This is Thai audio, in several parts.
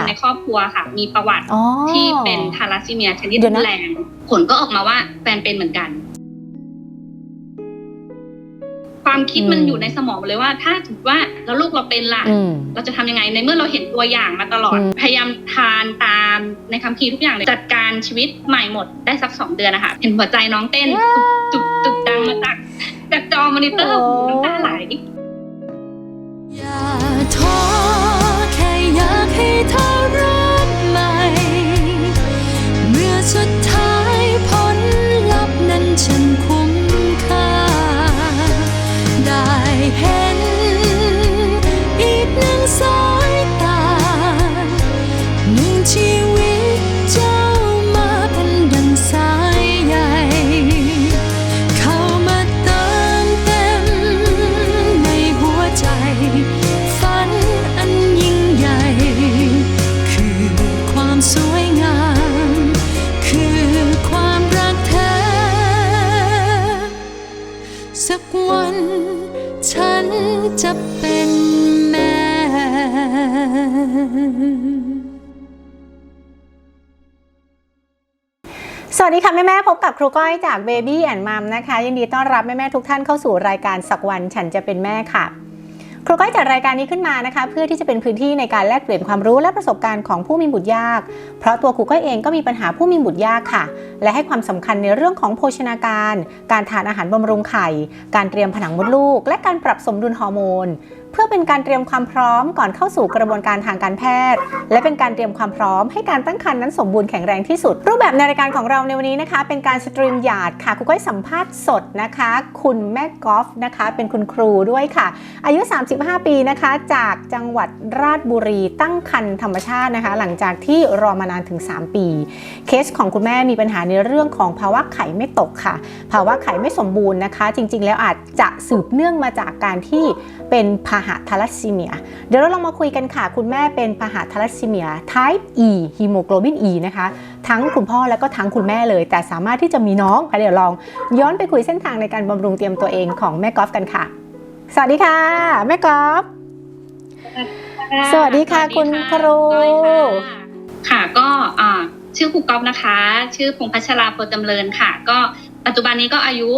คนในครอบครัวค่ะ มีประวัติอ๋อที่เป็นทาลัสซีเมียชนิดเดี๋ยวรุนะนแรง ผลก็ออกมาว่าแฟนเป็นเหมือนกัน ความคิดมันอยู่ในสมองเลยว่า ถ้าถือว่าแล้วลูกเราเป็นล่ะอืมเราจะทำยังไงในเมื่อเราเห็นตัวอย่างมาตลอดอืมพยายามทานตามในคัมภีร์ทุกอย่างเลยจัดการชีวิตใหม่หมดได้สักสองเดือนนะคะเห็นหัวใจน้องเต้นตุบตุบดังมาจากจากจอมอนิเตอร์โอ้หูน้ำตาไหลอย่าท้อแค่ อย กับครูก้อยจาก Baby and Mom นะคะ ยินดีต้อนรับแม่แม่ๆทุกท่านเข้าสู่รายการสักวันฉันจะเป็นแม่ค่ะ ครูก้อยจัดรายการนี้ขึ้นมานะคะ เพื่อที่จะเป็นพื้นที่ในการแลกเปลี่ยนความรู้และประสบการณ์ของผู้มีบุตรยาก เพราะตัวครูก้อยเองก็มีปัญหาผู้มีบุตรยากค่ะ และให้ความสำคัญในเรื่องของโภชนาการ การทานอาหารบำรุงไข่ การเตรียมผนังมดลูก และการปรับสมดุลฮอร์โมน เพื่อเป็นการเตรียมความพร้อมก่อนเข้าสู่กระบวนการทางการแพทย์ และเป็นการเตรียมความพร้อมให้การตั้งครรภ์นั้นสมบูรณ์แข็งแรงที่สุด รูปแบบในรายการของเราในวันนี้นะคะ เป็นการสตรีมหยาดค่ะครูก้อยสัมภาษณ์สดนะคะ คุณแม่กอล์ฟนะคะ เป็นคุณครูด้วยค่ะ อายุ 35 ปีนะคะ จากจังหวัดราชบุรีตั้งครรภ์ธรรมชาตินะคะ หลังจากที่รอมานานถึง 3 ปี เคสของคุณแม่มีปัญหาในเรื่องของภาวะไข่ไม่ตกค่ะ ภาวะไข่ไม่สมบูรณ์นะคะ จริง ๆ แล้วอาจจะสืบเนื่องมาจากการที่เป็นพาหะทาลัสซีเมีย เดี๋ยวเราลองมาคุยกันค่ะ คุณแม่เป็นพาหะทาลัสซีเมีย type E ฮีโมโกลบิน E นะคะ ทั้งคุณพ่อแล้วก็ทั้งคุณแม่เลย แต่สามารถที่จะมีน้องค่ะเดี๋ยวลอง ย้อนไปคุยเส้นทางในการบำรุงเตรียมตัวเองของแม่กอล์ฟกันค่ะ สวัสดีค่ะ แม่กอล์ฟสวัสดีค่ะคุณครูค่ะก็อ่าชื่อครูก๊อฟนะคะ ชื่อพงษ์พัชราโพจำเริญค่ะ ก็ ปัจจุบันนี้ก็อายุ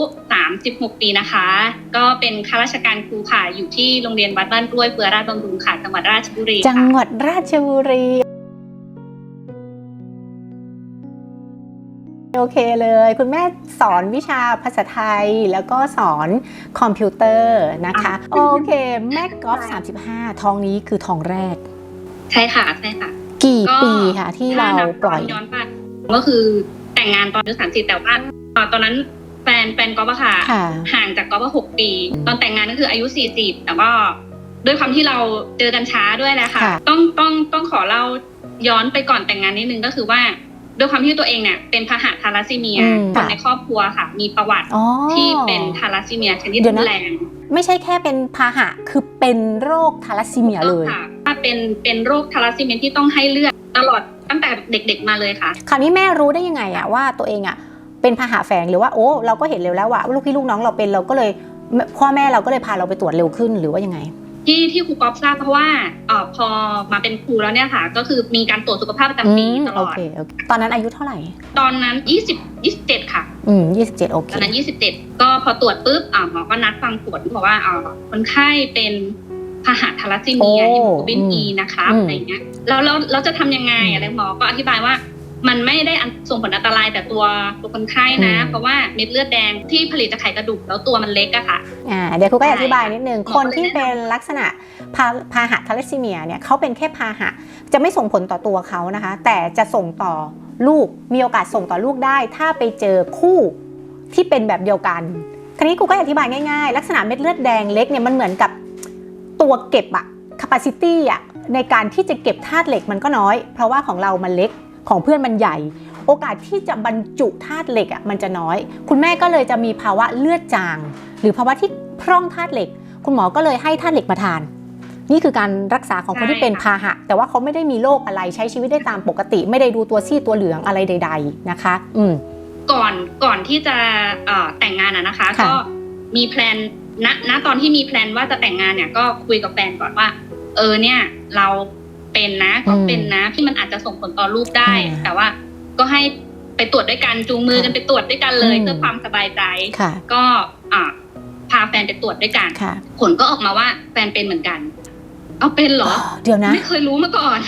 36 ปีนะคะ ก็เป็นข้าราชการครูค่ะ อยู่ที่โรงเรียนวัดบ้านกล้วยเฟือราชบำรุงค่ะ จังหวัดราชบุรี จังค่ะหวัดราชบุรี โอเคเลย คุณแม่สอนวิชาภาษาไทยแล้วก็สอนคอมพิวเตอร์นะคะ โอเค แม่กอล์ฟ35 ทองนี้คือทองแรก ใช่ค่ะ ใช่ค่ะ กี่ก็ปีค่ะที่เราถ้นับปล่อยย้อนไปก็คือแต่งงานตอนอายุสามสิบแต่ว่าเอ่อตอนนั้นแฟนแฟนก๊อฟอะค่ะ ค่ะ ห่างจากก๊อฟว่าหกปี ตอนแต่งงานก็คืออายุสี่สิบแต่ว่าด้วยความที่เราเจอกันช้าด้วยแหละค่ะ ค่ะ ต้องต้องต้องขอเล่าย้อนไปก่อนแต่งงานนิดนึงก็คือว่าด้วยความที่ตัวเองเนี่ยเป็นพาหะทาลัสซีเมียอืมคนในครอบครัวค่ะ มีประวัติอ๋อ ที่เป็นทาลัสซีเมียชนิดเดี๋ยวรุนะ นแรง ไม่ใช่แค่เป็นพาหะ คือเป็นโรคทาลัสซีเมียเลย ค่ะถ้าเป็นเป็นโรคทาลัสซีเมียที่ต้องให้เลือดตลอดตั้งแต่เด็กๆมาเลยค่ะ คราวนี้แม่รู้ได้ยังไงอะว่าตัวเองอะ เป็นพาหะแฝงหรือว่าโอ้เราก็เห็นเร็วแล้วว่าลูกพี่ลูกน้องเราเป็นเราก็เลยพ่อแม่เราก็เลยพาเราไปตรวจเร็วขึ้นหรือว่ายังไง ที่ที่ครูก๊อฟทราบเพราะว่าเอ่อพอมาเป็นครูแล้วเนี่ยค่ะ ก็คือมีการตรวจสุขภาพประจำปีอืมตลโออดเคโอเคตอนนั้นอายุเท่าไหร่ ตอนนั้น20 27ค่ะ อืมยี่สิบเจ็ดโอเคตอนนั้น27ก็พอตรวจปุ๊บอ่าหมอก็นัดฟังผลบอกว่าอ่าคนไข้เป็นพาหะทาลัสซีเมียโอ้ฮีโมโกลบินอืมอีนะคะอืมอะไรเงี้ยแล้วเราเราจะทำยังไงอืมอะไรหมอก็อธิบายว่า มันไม่ได้อันส่งผลอันตรายแต่ตัวตัวคนไข้นะอืมเพราะว่าเม็ดเลือดแดงที่ผลิตจากไขกระดูกแล้วตัวมันเล็กอะค่ะอ่าเดี๋ยวครูก็อธิบายนิดนึงหมอคนที่ก็เลยแนะนำเป็นลักษณะพาพาหะทาลัสซีเมียเนี่ยเขาเป็นแค่พาหะจะไม่ส่งผลต่อตัวเขานะคะ แต่จะส่งต่อลูกมีโอกาสส่งต่อลูกได้ ถ้าไปเจอคู่ที่เป็นแบบเดียวกันคราวนี้ครูก็อธิบายง่ายๆ ลักษณะเม็ดเลือดแดงเล็กเนี่ยมันเหมือนกับตัวเก็บอะ capacity อะในการที่จะเก็บธาตุเหล็กมันก็น้อย เพราะว่าของเรามันเล็ก ของเพื่อนมันใหญ่ โอกาสที่จะบรรจุธาตุเหล็กอะมันจะน้อย คุณแม่ก็เลยจะมีภาวะเลือดจาง หรือภาวะที่พร่องธาตุเหล็ก คุณหมอก็เลยให้ธาตุเหล็กมาทาน นี่คือการรักษาของคนที่เป็นพาหะ แต่ว่าเขาไม่ได้มีโรคอะไรใช้ชีวิตได้ตามปกติ ไม่ได้ดูตัวซี่ตัวเหลืองอะไรใด ๆนะคะ อืมก่อนก่อนที่จะเอ่อแต่งงานอะนะคะค่ะก็มีแพลนณณตอนที่มีแพลนว่าจะแต่งงานเนี่ยก็คุยกับแฟนก่อนว่า เออเนี่ยเรา เป็นนะก็เป็นนะที่มันอาจจะส่งผลต่อลูกได้อืมแต่ว่าก็ให้ไปตรวจด้วยกันจูงมือกันค่ะไปตรวจด้วยกันเลยอืมเพื่อความสบายใจค่ะก็อ่าพาแฟนไปตรวจด้วยกันค่ะผลก็ออกมาว่าแฟนเป็นเหมือนกัน เอาเป็นเหรอ เดี๋ยวนะ ไม่เคยรู้มาก่อน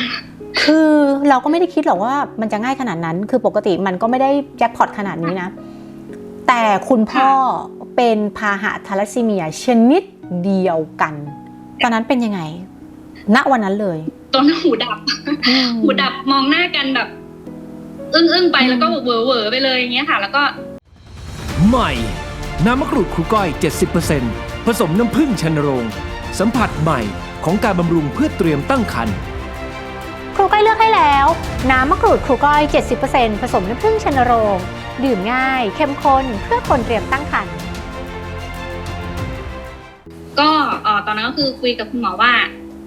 คือเราก็ไม่ได้คิดหรอกว่ามันจะง่ายขนาดนั้น คือปกติมันก็ไม่ได้แจ็คพอตขนาดนี้นะ แต่คุณพ่อเป็นพาหะทาลัสซีเมียชนิดเดียวกัน ตอนนั้นเป็นยังไง ณวันนั้นเลย ตอนนั้นหูดับอืมหูดับมองหน้ากันแบบ อึ้งอึ้งๆไปอืมแล้วก็เหวอเหวอๆไปเลยอย่างเงี้ยค่ะ แล้วก็ ใหม่ น้ำมะกรูดครูก้อย 70%ผสมน้ำผึ้งชันโรง สัมผัสใหม่ของการบำรุงเพื่อเตรียมตั้งครรภ์ครูก้อยเลือกให้แล้ว น้ำมะกรูดครูก้อย 70%ผสมน้ำผึ้งชนโรง ดื่มง่าย เข้มข้นเพื่อคนเตรียมตั้งครรภ์ก็เอ่อตอนนั้นก็คือคุยกับคุณหมอว่า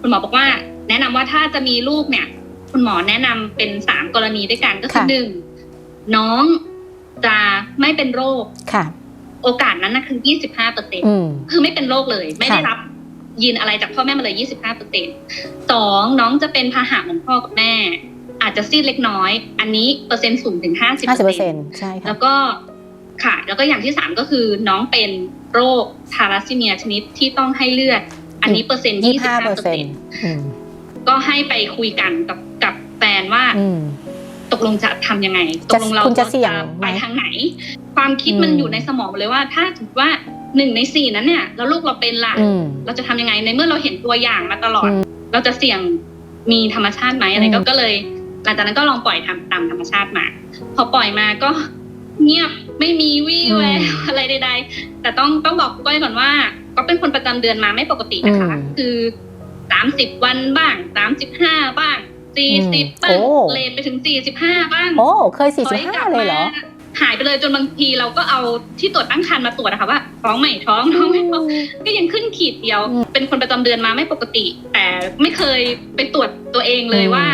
คุณหมอบอกว่า แนะนำว่าถ้าจะมีลูกเนี่ย คุณหมอแนะนำเป็นสามกรณีด้วยกันก็คือค่ะหนึ่งน้องจะไม่เป็นโรคค่ะ โอกาสนั้นนะคือยี่สิบห้าเปอร์เซ็นอืมคือไม่เป็นโรคเลย ไม่ได้ค่ะรับยีนอะไรจากพ่อแม่มาเลยยี่สิบห้าเปอร์เซ็นสองน้องจะเป็นพาหะเหมือนพ่อกับแม่ อาจจะซีดเล็กน้อย อันนี้เปอร์เซ็นต์สูงถึงห้าสิบห้าสิบเปเปออร์ร์เซ็เซ็นนต์ต์ใช่ค่ะแล้วก็ค่ะ แล้วก็อย่างที่สามก็คือน้องเป็นโรคทาราซีเมียชนิดที่ต้องให้เลือด อันนี้เปอร์เซ็นต์ยี่ยี่สิสิบบห้าห้าเปเปออร์ร์เซ็เซ็นนต์ต์อืม ก็ให้ไปคุยกันกับกับแฟนว่าอืมตกลงจะทำยังไงตจะกลงเราคุณจะเสี่ยงไหมไปทางไหน ความคิดมันอืมอยู่ในสมองเลยว่า ถ้าถือว่าหนึ่งในสี่นั้นเนี่ยแล้วลูกเราเป็นล่ะอืมเราจะทำยังไงในเมื่อเราเห็นตัวอย่างมาตลอดอืมเราจะเสี่ยงมีธรรมชาติไหมอะไรก็อืมก็เลยหลังจากนั้นก็ลองปล่อยทำตามธรรมชาติมา พอปล่อยมาก็เงียบไม่มีวี่แววอะไรใด ๆ แต่ต้องต้องบอกก้อยก่อนว่า ก็เป็นคนประจำเดือนมาไม่ปกตินะคะ คือ สามสิบวันบ้างสามสิบห้าบ้างสี่สิบบ้างโอ้ เลทไปถึงสี่สิบห้าบ้างโอ้เคยสี่ถสิอบยกห้าลับเลยเหรอ มาหายไปเลยจนบางทีเราก็เอาที่ตรวจตั้งครรภ์มาตรวจนะคะว่าท้องใหม่ท้องท้องไม่ท้องก็ยังขึ้นขีดเดียว อืม เป็นคนประจำเดือนมาไม่ปกติ แต่ไม่เคยไปตรวจตัวเองเลยว่า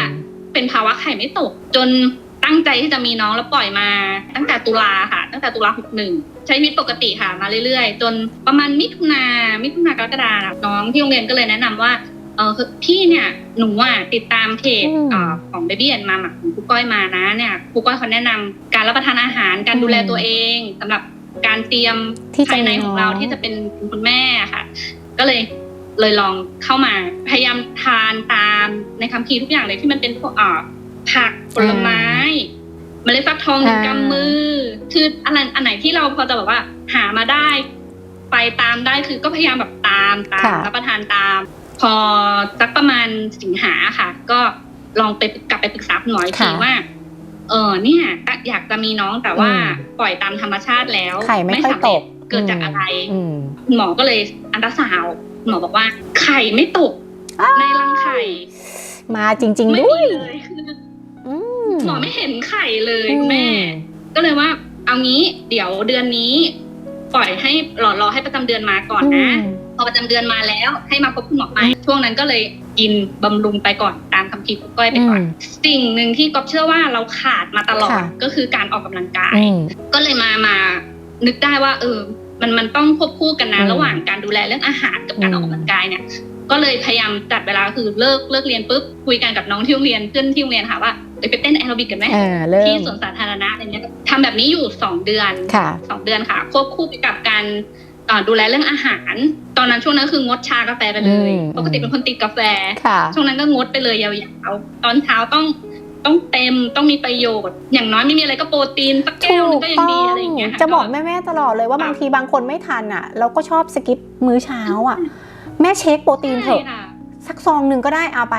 เป็นภาวะไข่ไม่ตก จนตั้งใจที่จะมีน้องแล้วปล่อยมาตั้งแต่ตุลาค่ะ ตั้งแต่ตุลาหกหนึ่งใช้ชีวิตปกติค่ะมาเรื่อยๆ จนประมาณมิถุนามิถุนากรกฎาคมน้องที่โรงเรียนก็เลยแนะนำว่า เออคือพี่เนี่ยหนูอะติดตามเพจอืม เอ่อของ Baby and Mama ของครูก้อยมานะเนี่ยครูก้อยเขาแนะนำการรับประทานอาหารการดูแลอืมตัวเองสำหรับการเตรียมที่จะภายในมีของเราน้องที่จะเป็นคุณแม่ค่ะ ก็เลยเลยลองเข้ามาพยายามทานตามในคำพีร์ทุกอย่างเลยที่มันเป็นพวกอ่าผักผลไม้ เมล็ดฟักทองหนึ่งอ่ากำมือ คืออะไรอันไหนที่เราพอจะแบบว่าหามาได้ ไปตามได้คือก็พยายามแบบตามตามค่ะ รับประทานตาม พอสักประมาณสิงหาค่ะ ก็ลองไปกลับไปปรึกษาคุณหมออีกทีค่ะว่า เออเนี่ยอยากจะมีน้องแต่ว่าอืมปล่อยตามธรรมชาติแล้วไข่ไม่ค่อยสำเร็จตกเกิดจากอะไรอืมคุณหมอก็เลยอันตราซาวด์คุณหมอบอกว่า ไข่ไม่ตกอ้าวในรังไข่ มาจริงไม่ๆด้วมียเลยคืออืมหมอไม่เห็นไข่เลยคุณแม่ ก็เลยว่า เอางี้เดี๋ยวเดือนนี้ ปล่อยให้รอรอให้ประจำเดือนมาก่อนนะอืม พอประจำเดือนมาแล้วให้มาพบคุณหมอใหม่ช่วงนั้นก็เลยกินบำรุงไปก่อนตามคำพีร์คุณก้อยไปก่อนอืมสิ่งหนึ่งที่ก๊อฟเชื่อว่าเราขาดมาตลอดค่ะก็คือการออกกำลังกายอืมก็เลยมามานึกได้ว่า เออ มันมันต้องควบคู่กันนะอืมระหว่างการดูแลเรื่องอาหารกับการอืมออกกำลังกายเนี่ยก็เลยพยายามจัดเวลาคือเลิกเลิกเรียนปุ๊บคุยกันกับน้องที่โรงเรียนเพื่อนที่โรงเรียนค่ะว่าเอ้ยไปเต้นแอโรบิกกันไหมเออเริ่ที่มสวนสาธารณะอะไรเงี้ยทำแบบนี้อยู่สองเดือนค่ะสองเดือนค่ะ ควบคู่ไปกับการเอ่อ ดูแลเรื่องอาหาร ตอนนั้นช่วงนั้นคืองดชากาแฟไปเลยอืมปกติเป็นคนติดกาแฟค่ะช่วงนั้นก็งดไปเลยยาวๆ ตอนเช้าต้องต้องเต็มต้องมีประโยชน์ อย่างน้อยไม่มีอะไรก็โปรตีนสักแก้วนึงก็ยังดีอะไรอย่างเงี้ยค่จะบอกแม่ๆตลอดเลยว่าบางทีบางคนไม่ทันอะเราก็ชอบสกิปมื้อเช้าอะ แม่เช็คโปรตีนเถอะใช่ค่ะสักซองหนึ่งก็ได้เอาไป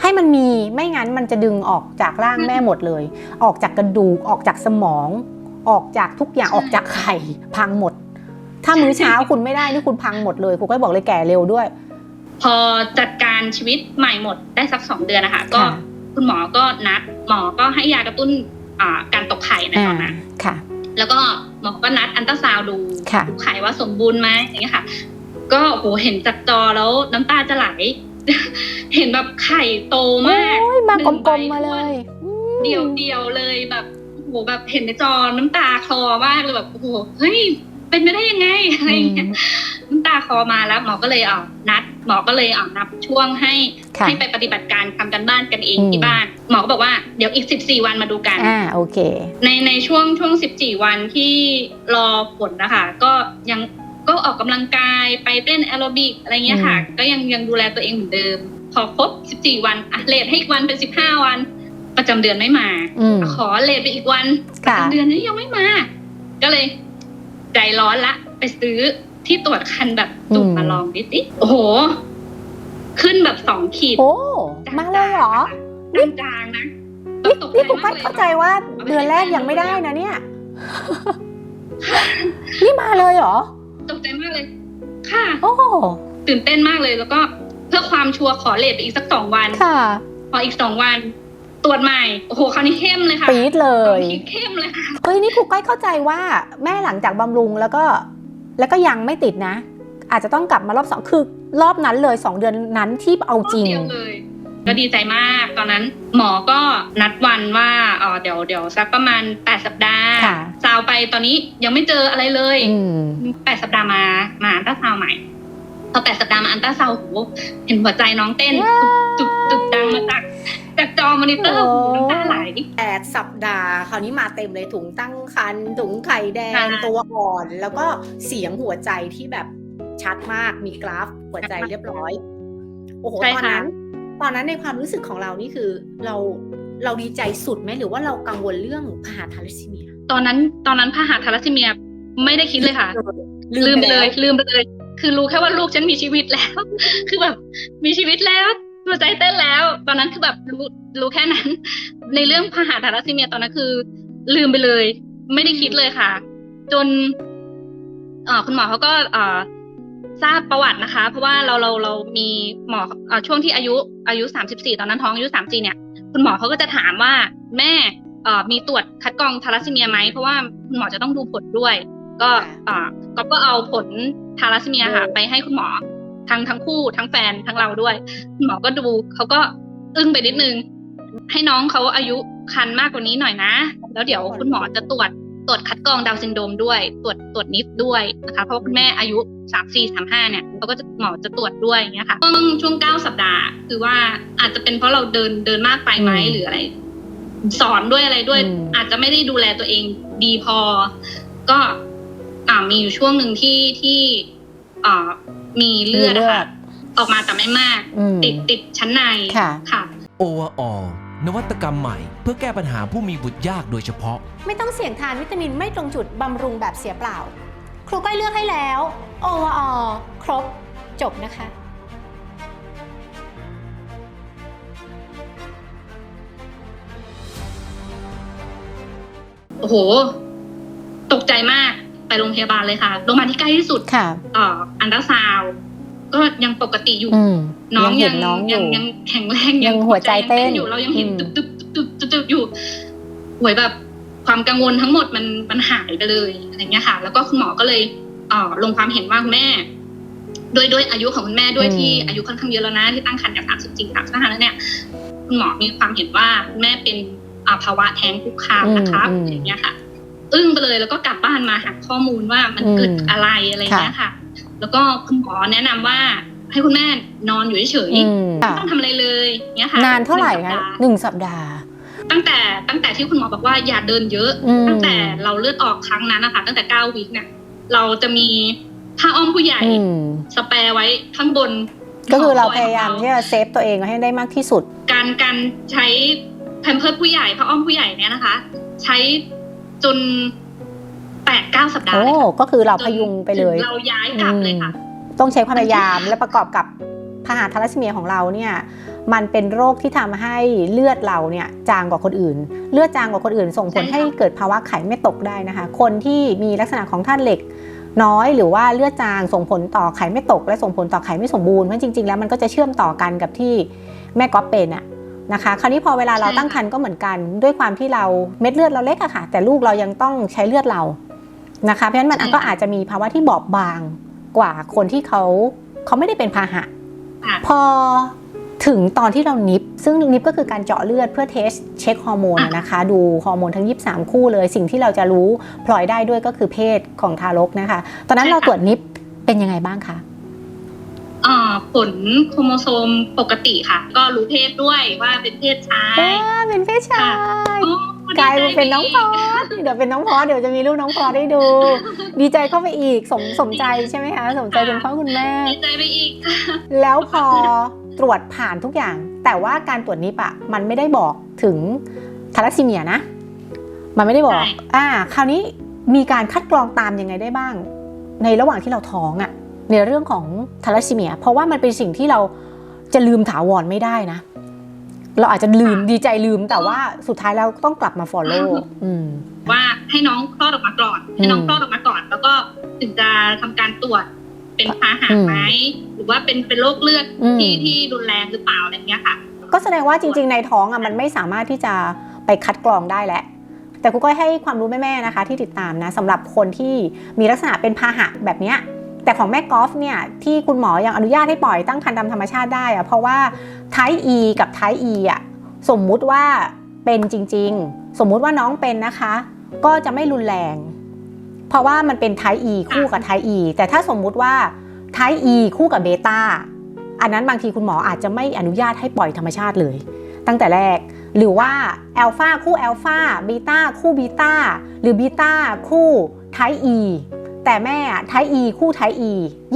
ให้มันมีไม่งั้นมันจะดึงออกจากร่างแม่หมดเลย ออกจากกระดูกออกจากสมอง ออกจากทุกอย่างใช่ออกจากไข่พังหมด ถ้ามื้อเช้าคุณไม่ได้นี่คุณพังหมดเลยครูก็บอกเลยแก่เร็วด้วย พอจัดการชีวิตใหม่หมดได้สักสองเดือนนะคะก็ค่ะ คุณหมอก็นัดหมอก็ให้ยากระตุ้นอ่าการตกไข่ในตอนนั้น ค่ะ แล้วก็หมอก็นัดอันตราซาวด์ดูค่ะดูไข่ว่าสมบูรณ์ไหมอย่างเงี้ยค่ะ ก็โอ้โหเห็นจากจอแล้วน้ำตาจะไหล เห็นแบบไข่โตมาก โอ้ยมาหนึ่กงใบลมๆมาเลยอืม เดียวเดียวๆเลยแบบโอ้โหแบบเห็นในจอน้ำตาคลอมากเลยแบบโอ้โหเฮ้ย เป็นไปได้ยังไงอะไรอย่างเงี้ยน้ำตาคลอมาแล้วหมอก็เลยเอ่อนัด หมอก็เลยอ่านับช่วงให้ค่ะให้ไปปฏิบัติการทำกันบ้านกันเองอืมที่บ้าน หมอก็บอกว่าเดี๋ยวอีก 14 วันมาดูกันอ่าโอเค ในในช่วงช่วง 14 วันที่รอผลนะคะ ก็ยังก็ออกกำลังกายไปเต้นแอโรบิกอะไรเงี้ยค่ะ ก็ยังยังดูแลตัวเองเหมือนเดิม พอครบ 14 วันอะเลทให้อีกวันเป็น 15 วัน ประจำเดือนไม่มาอืมขอเลทไปอีกวันประค่ะจำเดือนนี้ยังไม่มา ก็เลย ใจร้อนละ ไปซื้อที่ตรวจคันแบบตุ่มอืมมาลองดิสิโอ้โห ขึ้นแบบสองขีดโอ้มาเลยเหรอจางๆนะนี่ตกนี่ใจครูก้มาอกยเลยเข้าใจว่าเดือนแรกยังไม่ได้นะเนี่ย นี่มาเลยเหรอ ตกใจมากเลย ค่ะ โอ้ตื่นเต้นมากเลยแล้วก็ เพื่อความชัวร์ขอเลทไปอีกสักสองวัน ค่ะ พออีกสองวัน ตรวจใหม่โอ้โหคราวนี้เข้มเลยค่ะปี๊ดเลสอยงขีดเข้มเลยค่ะเฮ้ยนี่ครูก้อยเข้าใจว่าแม่หลังจากบำรุงแล้วก็ แล้วก็ยังไม่ติดนะ อาจจะต้องกลับมารอบสองคือรอบนั้นเลยสองเดือนนั้นที่เอาจริงเดียวเลยก็ดีใจมากตอนนั้นหมอก็นัดวันว่าเออเดี๋ยวเดี๋ยวสักประมาณแปดสัปดาห์ค่ะซาวไปตอนนี้ยังไม่เจออะไรเลยอืมแปดสัปดาห์มามาอันตราซาวด์ใหม่พอแปดสัปดาห์มาอันตราซาวด์โหเห็นหัวใจน้องเต้นตุบตุบตุบดังมาจาก จากจอมอนิเตอร์โอ้โหน้ำตาไหล แปดสัปดาห์ คราวนี้มาเต็มเลยถุงตั้งครรภ์ถุงไข่แดงค่ะตัวอ่อน แล้วก็เสียงหัวใจที่แบบชัดมากมีกราฟหัวใจเรียบร้อย โอ้โห ใช่ตอนค่ะนั้น ตอนนั้นในความรู้สึกของเรานี่คือเราเราดีใจสุดไหมหรือว่าเรากังวลเรื่องพาหาทาลัสซีเมียตอนนั้นตอนนั้นพาหาทาลัสซีเมียไม่ได้คิดเลยค่ะ ลืมไปเลย ลืมไปเลย คือรู้แค่ว่าลูกฉันมีชีวิตแล้ว คือแบบมีชีวิตแล้ว หัวใจเต้นแล้ว ตอนนั้นคือแบบรู้รู้แค่นั้น ในเรื่องพาหาทาลัสซีเมียตอนนั้นคือ ลืมไปเลย ไม่ได้คิดเลยค่ะ จนเอ่อคุณหมอเขาก็เอ่อทราบประวัตินะคะ เพราะว่าเราเราเรามีหมอเอ่อช่วงที่อายุอายุสามสิบสี่ตอนนั้นท้องอายุสามสี่เนี่ย คุณหมอเขาก็จะถามว่าแม่เอ่อมีตรวจคัดกรองทาลัสซีเมียไหมเพราะว่าคุณหมอจะต้องดูผลด้วย ก็เอ่อก็ก็เอาผลทาลัสซีเมียค่ะ ไปให้คุณหมอ ทั้งทั้งคู่ทั้งแฟนทั้งเราด้วยคุณหมอก็ดูเขาก็อึ้งไปนิดนึง ให้น้องเขาอายุคันมากกว่านี้หน่อยนะ แล้วเดี๋ยวคุณหมอจะตรวจตรวจคัดกรองดาวน์ซินโดรมด้วย ตรวจตรวจนิฟด้วยนะคะ เพราะว่าคุณแม่อายุสามสี่สามห้าเนี่ยเขาก็จะหมอจะตรวจด้วยอย่างเงี้ยค่ะช่วงช่วงเก้าสัปดาห์ คือว่าอาจจะเป็นเพราะเราเดินเดินมากไปไหมอืมหรืออะไร สอนด้วยอะไรด้วยอืมอาจจะไม่ได้ดูแลตัวเองดีพอ ก็อ่ามีอยู่ช่วงหนึ่งที่ที่อ่า มีเลือดมีเลือะอค่ะดออกมาแต่ไม่มาก อืมติดติดชั้นในค่ะ ค่ะ โอวออนวัตกรรมใหม่ เพื่อแก้ปัญหาผู้มีบุตรยากโดยเฉพาะ ไม่ต้องเสี่ยงทานวิตามินไม่ตรงจุด บำรุงแบบเสียเปล่า ครูก้อยเลือกให้แล้วโอวอครบ จบนะคะ โอ้โห ตกใจมาก ไปโรงพยาบาลเลยค่ะ โรงพยาบาลที่ใกล้ที่สุดค่ะเอ่ออันตราซาวด์ก็ยังปกติอยู่อืมน้องเห็ยันงน้องอยัยู่งยังแข็งแรงยังหัวใจเต้นอยู่เรายังเห็นอืมตึบตึบตึบตึบตึบอยู่หวยแบบความกังวลทั้งหมดมันมันหายไปเลยอะไรเงี้ยค่ะ แล้วก็คุณหมอก็เลยเอ่อลงความเห็นว่าคุณแม่ด้วยด้วยอายุของคุณแม่ด้วยที่อายุค่อนข้างเยอะแล้วนะที่ตั้งครรภ์จากสามสิบจริงสามสิบห้าแล้วเนี่ยคุณหมอมีความเห็นว่าคุณแม่เป็นอ่าภาวะแท้งคุกคามนะครับอืมอืมอย่างเงี้ยค่ะ อึ้งไปเลยแล้วก็กลับบ้านมาหาข้อมูลว่ามันอืมเกิดอะไรอะไรเงี้ยค่ะ แล้วก็คุณหมอแนะนำว่า ให้คุณแม่นอนอยู่เฉยอืมๆไม่ต้องทำอะไรเลยเงี้ยค่ะ นานเท่าไหร่นึ่งคะสัปดาห์หนึ่งสัปดาห์ ตั้งแต่ตั้งแต่ที่คุณหมอบอกว่าอย่าเดินเยอะอืมตั้งแต่เราเลือดออกครั้งนั้นนะคะตั้งแต่เก้าวิคเนี่ยเราจะมีผ้าอ้อมผู้ใหญ่อืมสแปร์ไว้ข้างบน ก็คือเราหพยายามขงที่จะเซฟตัวเองให้ได้มากที่สุด การการใช้แพมเพิร์สผู้ใหญ่ผ้าอ้อมผู้ใหญ่เนี่ยนะคะ ใช้ จนแปดเก้าสัปดาห์โอ้เลยค่ะก็คือเราจนพยุงไปเลยถึงเราย้ายกลับเลยค่ะต้องใช้ความพยายามและประกอบกับพาหาทาลัสซีเมียของเราเนี่ย มันเป็นโรคที่ทำให้เลือดเราเนี่ยจางกว่าคนอื่น เลือดจางกว่าคนอื่น ส่งผลใช่ค่ะ ให้เกิดภาวะไขไม่ตกได้นะคะ คนที่มีลักษณะของธาตุเหล็ก น้อยหรือว่าเลือดจางส่งผลต่อไขไม่ตก และส่งผลต่อไขไม่สมบูรณ์เพราะจริงๆแล้วมันก็จะเชื่อมต่อกันกับที่แม่ก๊อฟเป็นอะ นะคะ คราวนี้พอเวลาเราตั้งครรภ์ก็เหมือนกันด้วยความที่เราเม็ดเลือดเราเล็กอะค่ะ แต่ลูกเรายังต้องใช้เลือดเรานะคะเพราะฉะนั้นมันก็อาจจะมีภาวะที่บอบบางกว่าคนที่เขาเขาไม่ได้เป็นพาหะค่ะพอถึงตอนที่เรานิบซึ่งนิบก็คือการเจาะเลือดเพื่อเทสเช็คฮอร์โมนอะนะคะ ดูฮอร์โมนทั้ง 23 คู่เลย สิ่งที่เราจะรู้พลอยได้ด้วยก็คือเพศของทารกนะคะ ตอนนั้นใช่เราค่ะตรวจนิบเป็นยังไงบ้างคะเอ่อ ผลโครโมโซมปกติค่ะ ก็รู้เพศด้วยว่าเป็นเพศชาเอยอเป็นเพศชายโอ้กลายมาเป็นน้องพดีอใจสเดี๋ยวเป็นน้องพอสเดี๋ยวจะมีลูกน้องพอสได้ดู ดีใจเข้าไปอีกสมสมใจใช่ไหมคะ สมใจคุณพ่อคุณแม่ดีใจไปอีกค่ะแล้วพอตรวจผ่านทุกอย่าง แต่ว่าการตรวจนี้ปะมันไม่ได้บอกถึงทาลัสซีเมียนะ มันไม่ได้บอกใช่อ่า คราวนี้มีการคัดกรองตามยังไงได้บ้าง ในระหว่างที่เราท้องอะ ในเรื่องของทาลัสซีเมีย เพราะว่ามันเป็นสิ่งที่เราจะลืมถาวรไม่ได้นะ เราอาจจะลืมดีใจลืมแต่ว่าสุดท้ายแล้วต้องกลับมา follow อืมว่าให้น้องคลอดออกมาก่อน ให้น้องอืมคลอดออกมาก่อน แล้วก็ถึงจะทำการตรวจเป็นพาหะอืมไหมหรือว่าเป็นเป็นโรคเลือดอืมที่ที่รุนแรงหรือเปล่าอะไรเงี้ยค่ะ ก็แสดงว่าจริง ๆ ในท้องอะมันไม่สามารถที่จะไปคัดกรองได้แหละแต่ครูก้อยให้ความรู้แม่ๆนะคะ ที่ติดตามนะสำหรับคนที่มีลักษณะเป็นพาหะแบบเนี้ย แต่ของแม่กอล์ฟเนี่ยที่คุณหมอยังอนุญาตให้ปล่อยตั้งครรภ์ตามธรรมชาติได้อะเพราะว่าไทป์ E กับไทป์ E อะสมมุติว่าเป็นจริง ๆ สมมุติว่าน้องเป็นนะคะ ก็จะไม่รุนแรง เพราะว่ามันเป็นไทป์ E คู่กับไทป์ E แต่ถ้าสมมุติว่าไทป์ E คู่กับเบต้าอันนั้นบางทีคุณหมออาจจะไม่อนุญาตให้ปล่อยธรรมชาติเลย ตั้งแต่แรกหรือว่าแอลฟาคู่แอลฟาบีตาคู่บีตาหรือบีตาคู่ไทอี แต่แม่ไทอีคู่ไทอี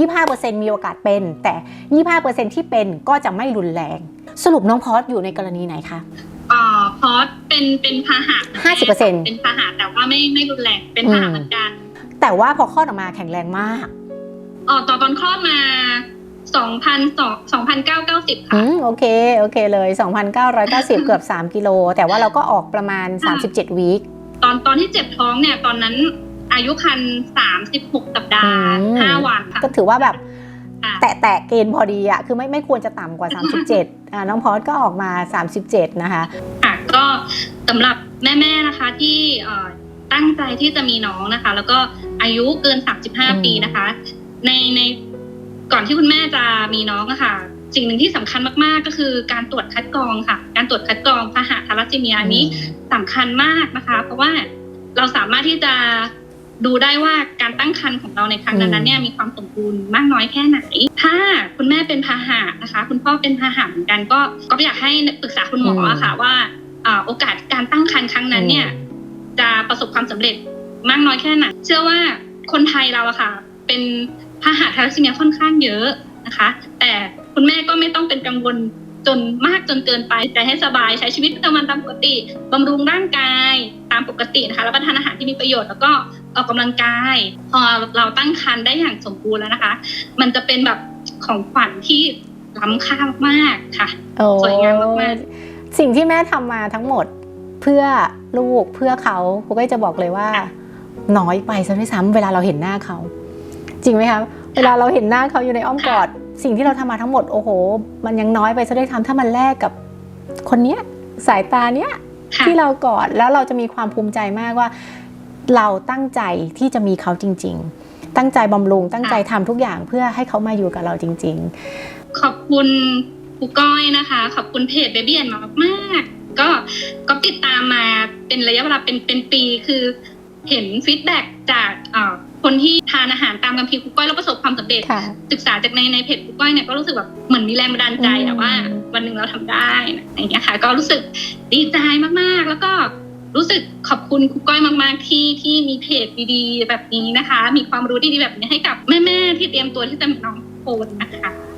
25%มีโอกาสเป็น แต่ 25%ที่เป็นก็จะไม่รุนแรง สรุปน้องพอสอยู่ในกรณีไหนคะเอ่อพอสเป็นเป็นพาหะ50%เป็นพาหะแต่ว่าไม่ไม่รุนแรงเป็นพาหะอืมเหมือนกัน แต่ว่าพอคลอดออกมาแข็งแรงมากเอ๋อตอนตอนคลอดมา2,000 2,990อืค่ะมโอเค โอเคเลย 2,990 เกือบ 3 กิโล แต่ว่าเราก็ออกประมาณ 37 วีค ตอนตอนที่เจ็บท้องเนี่ย ตอนนั้น อายุคัน36สัปดาห์อืม5วันค่ะก็ถือว่าแบบค่ะแตะแตะเกณฑ์พอดีอะคือไม่ไม่ควรจะต่ำกว่า 37อ่าน้องพอสก็ออกมา 37 นะคะค่ะก็สำหรับแม่ๆนะคะที่เอ่อตั้งใจที่จะมีน้องนะคะ แล้วก็อายุเกินอืม35 ปีนะคะ ในในก่อนที่คุณแม่จะมีน้องอะค่ะสิ่งหนึ่งที่สำคัญมากๆ ก็คือการตรวจคัดกรองค่ะ การตรวจคัดกรองพาหะทาลัสซีเมียอันนี้สำคัญมากนะคะ เพราะว่าเราสามารถที่จะ ดูได้ว่าการตั้งครรภ์ของเราในครั้งนั้นๆเนี่ยมีความสมบูรณ์มากน้อยแค่ไหน ถ้าคุณแม่เป็นพาหะนะคะ คุณพ่อเป็นพาหะเหมือนกันก็ก็อยากให้ปรึกษาคุณหมออะค่ะว่าอ่าโอกาสการตั้งครรภ์ครั้งนั้นเนี่ย จะประสบความสำเร็จมากน้อยแค่ไหนเชื่อว่าคนไทยเราอะค่ะ เป็นพาหะทาลัสซีเมียค่อนข้างเยอะนะคะ แต่คุณแม่ก็ไม่ต้องเป็นกังวลจนมากจนเกินไปใจให้สบายใช้ชีวิตประจำวันตามปกติบำรุงร่างกายตามปกตินะคะรับประทานอาหารที่มีประโยชน์แล้วก็ ออกกำลังกาย พอเราตั้งครรภ์ได้อย่างสมบูรณ์แล้วนะคะ มันจะเป็นแบบของขวัญที่ล้ำค่ามากๆค่ะโอ้สวยงามมากสิ่งที่แม่ทำมาทั้งหมดเพื่อลูกเพื่อเขาครูก็จะบอกเลยว่า น้อยไปซะด้วยซ้ำเวลาเราเห็นหน้าเขา จริงไหมคะเวลาเราเห็นหน้าเขาอยู่ในอ้อมกอด สิ่งที่เราทำมาทั้งหมดโอ้โห มันยังน้อยไปซะด้วยซ้ำถ้ามันแลกกับคนเนี้ยสายตาเนี้ยค่ะที่เรากอดแล้วเราจะมีความภูมิใจมากว่า เราตั้งใจที่จะมีเขาจริง ๆ ตั้งใจบำรุง ตั้งใจทำทุกอย่างเพื่อให้เขามาอยู่กับเราจริงขอบคุณครูก้อยนะคะ ขอบคุณเพจ Baby and มามากๆก็ก็ติดตามมาเป็นระยะเวลาเป็นเป็นปีคือเห็นฟีดแบ็กจากเอ่อคนที่ทานอาหารตามคำพีร์ครูก้อยแล้วประสบความสำเร็จๆค่ะศึกษาจากในในเพจครูก้อยเนี่ยก็รู้สึกแบบเหมือนมีแรงบันดาลใจอือะมว่า วันหนึ่งเราทำได้นะอย่างเงี้ยค่ะ ก็รู้สึกดีใจมากๆ แล้วก็ รู้สึกขอบคุณครูก้อยมาก ๆ ที่ที่มีเพจดีๆ แบบนี้นะคะ มีความรู้ดีๆแบบนี้ให้กับแม่ ๆ ที่เตรียมตัวที่จะมีน้องโคนนะคะ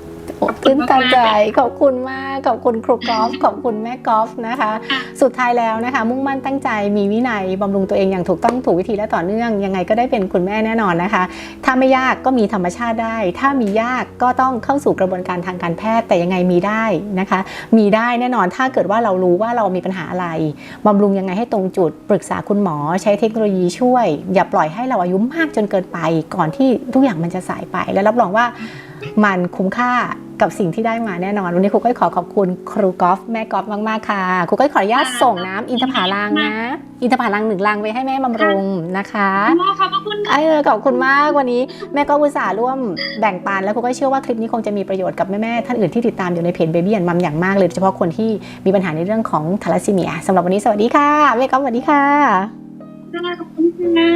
ตื้นตันใจขอบคุณมากขอบคุณครูกอล์ฟขอบคุณแม่กอล์ฟนะคะค่ะสุดท้ายแล้วนะคะ มุ่งมั่นตั้งใจมีวินัยบำรุงตัวเองอย่างถูกต้องถูกวิธีและต่อเนื่อง ยังไงก็ได้เป็นคุณแม่แน่นอนนะคะ ถ้าไม่ยากก็มีธรรมชาติได้ ถ้ามียากก็ต้องเข้าสู่กระบวนการทางการแพทย์แต่ยังไงมีได้นะคะ มีได้แน่นอนถ้าเกิดว่าเรารู้ว่าเรามีปัญหาอะไรบำรุงยังไงให้ตรงจุดปรึกษาคุณหมอใช้เทคโนโลยีช่วย อย่าปล่อยให้เราอายุมากจนเกินไป ก่อนที่ทุกอย่างมันจะสายไปและรับรองว่า มันคุ้มค่ากับสิ่งที่ได้มาแน่นอน วันนี้ครูก้อยขอขอบคุณครูกอล์ฟแม่กอล์ฟมาก ๆ ค่ะครูก้อยขออนุญาตส่งน้ำอินทผลังนะ อินทผลังหนึ่งลังไว้ให้แม่บำรุงนะคะโอ้ขอบพระคุณค่ะเออขอบคุณมากวันนี้แม่ก็อุตส่าห์ร่วมแบ่งปันแล้วครูก็เชื่อว่าคลิปนี้คงจะมีประโยชน์กับแม่ ๆ ท่านอื่นที่ติดตามอยู่ในเพจ Baby and Mom อย่างมากเลยโดยเฉพาะคนที่มีปัญหาในเรื่องของทาลัสซีเมียสำหรับวันนี้สวัสดีค่ะแม่ก็สวัสดีค่ะขอบคุณค่ะ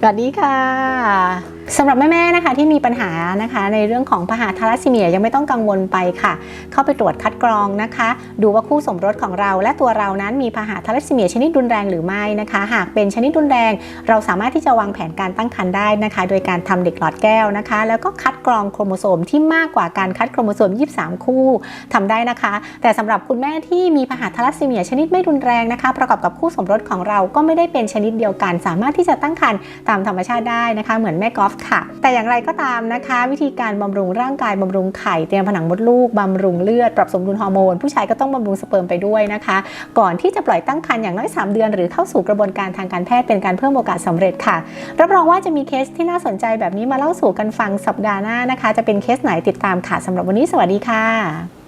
สวัสดีค่ะ สำหรับแม่ๆนะคะที่มีปัญหานะคะในเรื่องของพาหะทาลัสซีเมียยังไม่ต้องกังวลไปค่ะ เข้าไปตรวจคัดกรองนะคะ ดูว่าคู่สมรสของเรา และตัวเรานั้นมีพาหะทาลัสซีเมียชนิดรุนแรงหรือไม่นะคะ หากเป็นชนิดรุนแรง เราสามารถที่จะวางแผนการตั้งครรภ์ได้นะคะ โดยการทำเด็กหลอดแก้วนะคะ แล้วก็คัดกรองโครโมโซมที่มากกว่าการคัดโครโมโซม 23 คู่ทำได้นะคะ แต่สำหรับคุณแม่ที่มีพาหะทาลัสซีเมียชนิดไม่รุนแรงนะคะ ประกอบกับคู่สมรสของเราก็ไม่ได้เป็นชนิดเดียวกัน สามารถที่จะตั้งครรภ์ตามธรรมชาติได้นะคะ เหมือนแม่กอล์ฟค่ะ แต่อย่างไรก็ตามนะคะ วิธีการบำรุงร่างกายบำรุงไข่เตรียมผนังมดลูกบำรุงเลือด ปรับสมดุลฮอร์โมน ผู้ชายก็ต้องบำรุงสเปิร์มไปด้วยนะคะ ก่อนที่จะปล่อยตั้งครรภ์อย่างน้อย 3 เดือน หรือเข้าสู่กระบวนการทางการแพทย์เป็นการเพิ่มโอกาสสำเร็จค่ะ รับรองว่าจะมีเคสที่น่าสนใจแบบนี้มาเล่าสู่กันฟังสัปดาห์หน้านะคะ จะเป็นเคสไหนติดตามค่ะสำหรับวันนี้สวัสดีค่ะ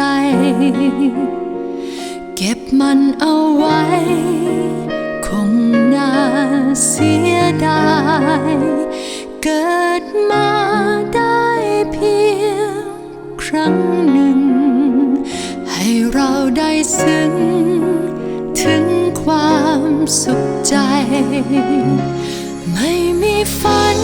ใจ เก็บมันเอาไว้ คงน่าเสียดาย เกิดมาได้เพียงครั้งหนึ่ง ให้เราได้ซึ้ง ถึงความสุขใจ ไม่มีฝัน